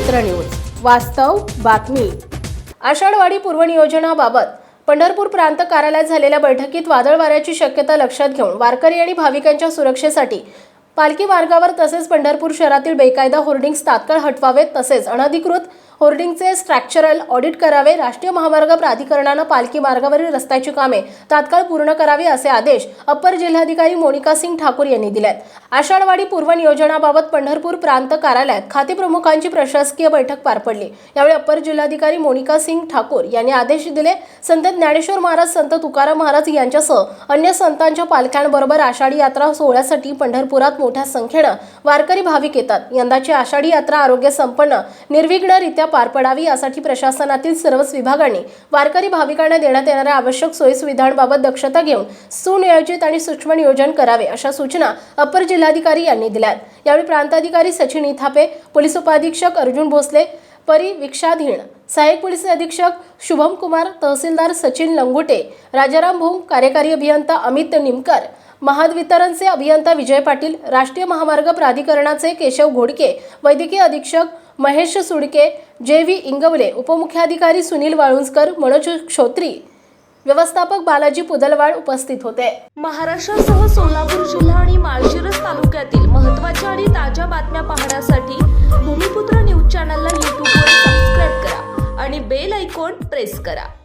भूमिपुत्र news वास्तव बातमी. आषाढवाडी पूर्वनियोजनाबाबत पंढरपूर प्रांत कार्यालयात झालेल्या बैठकीत वादळ वाऱ्याची शक्यता लक्षात घेऊन वारकरी आणि भाविकांच्या सुरक्षेसाठी पालखी मार्गावर तसेच पंढरपूर शहरातील बेकायदा होर्डिंग्स तात्काळ हटवावेत तसेच अनधिकृत होर्डिंगचे स्ट्रक्चरल ऑडिट करावे राष्ट्रीय महामार्ग प्राधिकरणानं पालखी मार्गावरील रस्त्याची कामे तात्काळ पूर्ण करावी असे आदेश अप्पर जिल्हाधिकारी मोनिका सिंग ठाकूर यांनी दिले आषाढवाडी पूर्व नियोजनाबाबत पंढरपूर प्रांत कार्यालयात खाते प्रमुखांची प्रशासकीय बैठक पार पडली. यावेळी अप्पर जिल्हाधिकारी मोनिका सिंग ठाकूर यांनी आदेश दिले संत ज्ञानेश्वर महाराज संत तुकाराम महाराज यांच्यासह अन्य संतांच्या पालख्यांबरोबर आषाढी यात्रा सोहळ्यासाठी पंढरपुरात मोठ्या संख्येनं वारकरी भाविक येतात. यंदाची आषाढी यात्रा आरोग्य संपन्न निर्विघ्नरित्या पार पडावी यासाठी प्रशासनातील सर्वच विभागांनी वारकरी भाविकांना देण्यात येणाऱ्या आवश्यक सोयी सुविधांबाबत दक्षता घेऊन सुनियोजित आणि सूक्ष्म नियोजन करावे अशा सूचना अपर जिल्हाधिकारी यांनी दिल्यात. यावेळी प्रांताधिकारी सचिन इथापे पोलीस उपाधीक्षक अर्जुन भोसले परिविक्षाधीन सहाय्यक पोलीस अधीक्षक शुभम कुमार तहसीलदार सचिन लंगुटे राजाराम भोंग कार्यकारी अभियंता अमित निमकर महावितरणचे अभियंता विजय पाटील राष्ट्रीय महामार्ग प्राधिकरणाचे केशव घोडके वैद्यकीय अधीक्षक महेश सुडके जे व्ही इंगवले उपमुख्याधिकारी सुनील वाळुंजकर मनोज श्रोत्री व्यवस्थापक बालाजी पुदलवाड उपस्थित होते. महाराष्ट्रासह सोलापूर जिल्हा आणि माळशिरस तालुक्यातील महत्त्वाच्या आणि ताज्या बातम्या पाहण्यासाठी भूमिपुत्र न्यूज चॅनलला प्रेस करा.